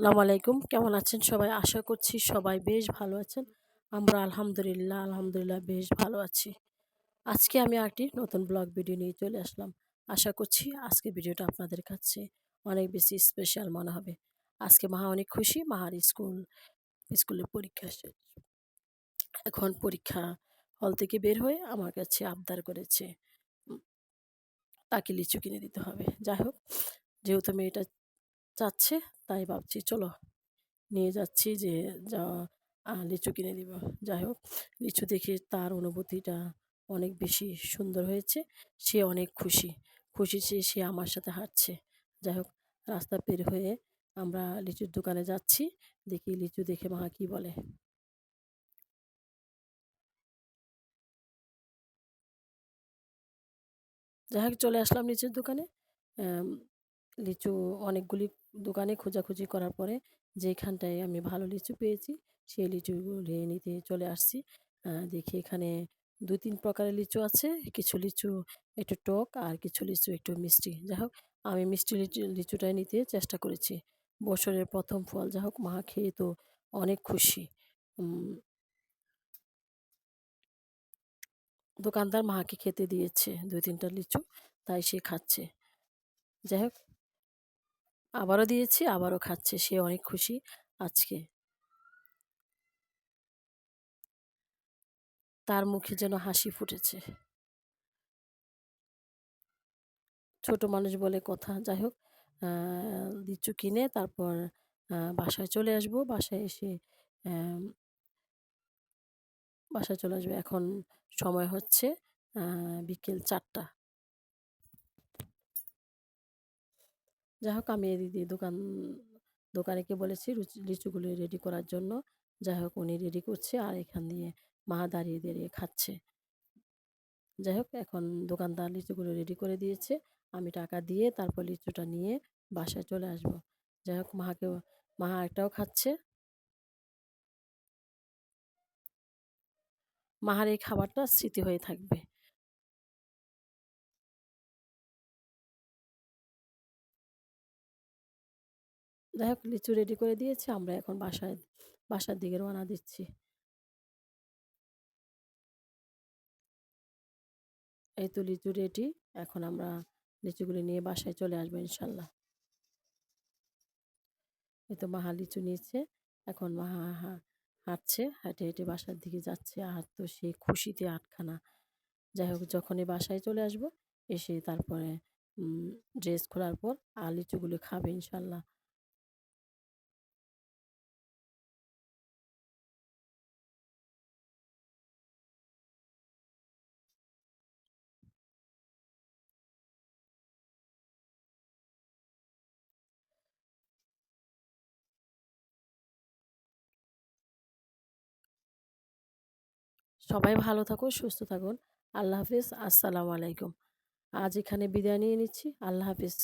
আসসালামু আলাইকুম। কেমন আছেন সবাই? আশা করছি সবাই বেশ ভালো আছেন। আমরা আলহামদুলিল্লাহ আলহামদুলিল্লাহ বেশ ভালো আছি। আজকে আমি একটি নতুন ব্লগ ভিডিও নিয়ে চলে আসলাম। আশা করছি আজকে ভিডিওটা আপনাদের কাছে অনেক বেশি স্পেশাল মনে হবে। আজকে মাহা অনেক খুশি, মাহার স্কুল, স্কুলের পরীক্ষা শেষ। এখন পরীক্ষা হল থেকে বের হয়ে আমার কাছে আবদার করেছে তাকে লিচু কিনে দিতে হবে। যাই হোক, যেহেতু মেয়েটা চাচ্ছে তাই ভাবছি, চলো নিয়ে যাচ্ছি যে, যা লিচু কিনে দিব যাই হোক, লিচু দেখে তার অনুভূতিটা অনেক বেশি সুন্দর হয়েছে। সে অনেক খুশি। খুশি সে সে আমার সাথে হাঁটছে। যাই হোক, রাস্তা পের হয়ে আমরা লিচুর দোকানে যাচ্ছি। দেখি লিচু দেখে মা কি বলে। যাই হোক, চলে আসলাম লিচুর দোকানে। লিচু অনেকগুলি দোকানে খোঁজাখুঁজি করার পরে যেখানটায় আমি ভালো লিচু পেয়েছি, সেই লিচুগুলি নিতে চলে আসছি। দেখি এখানে দু তিন প্রকারের লিচু আছে। কিছু লিচু একটু টক আর কিছু লিচু একটু মিষ্টি। যাই হোক, আমি মিষ্টি লিচু, লিচুটাই নিতে চেষ্টা করেছি। বছরের প্রথম ফল, যাই হোক, মা খেয়ে তো অনেক খুশি। দোকানদার মাকে খেতে দিয়েছে দুই তিনটা লিচু, তাই সে খাচ্ছে। যাই হোক আবারও দিয়েছি, আবারও খাচ্ছে, সে অনেক খুশি আজকে। তার মুখে যেন হাসি ফুটেছে। ছোট মানুষ বলে কথা যাই হোক লিচু কিনে তারপর বাসায় চলে আসব, বাসায় এসে বাসায় চলে আসবে। এখন সময় হচ্ছে বিকেল চারটা। যাই হোক, আমি দিদি দোকান দোকানেকে বলেছি লিচুগুলো রেডি করার জন্য। যাই হোক, উনি রেডি করছে আর এখান দিয়ে মা দাঁড়িয়ে দাঁড়িয়ে খাচ্ছে। যাই হোক, এখন দোকানদার লিচুগুলো রেডি করে দিয়েছে। আমি টাকা দিয়ে তারপর লিচুটা নিয়ে বাসায় চলে আসব। যাই হোক, মাকে, মা একটাও খাচ্ছে। মাহার এই খাবারটা স্মৃতি হয়ে থাকবে। যাই হোক, লিচু রেডি করে দিয়েছি, আমরা এখন বাসায়, বাসার দিকে রওনা দিচ্ছি। এই তো লিচু রেডি এখন আমরা লিচুগুলি নিয়ে বাসায় চলে আসব ইনশাল্লাহ। এই তো মাহা লিচু নিয়েছে, এখন মাহা হাঁটছে, হেঁটে হেঁটে বাসার দিকে যাচ্ছে, আর তো সে খুশিতে আটখানা। যাই হোক, যখনই বাসায় চলে আসব, এসে তারপরে ড্রেস খোলার পর আর লিচুগুলো খাবে ইনশাল্লাহ। সবাই ভালো থাকুন, সুস্থ থাকুন। আল্লাহ হাফিজ। আসসালামু আলাইকুম। আজ এখানে বিদায় নিয়ে নিচ্ছি। আল্লাহ হাফিজ।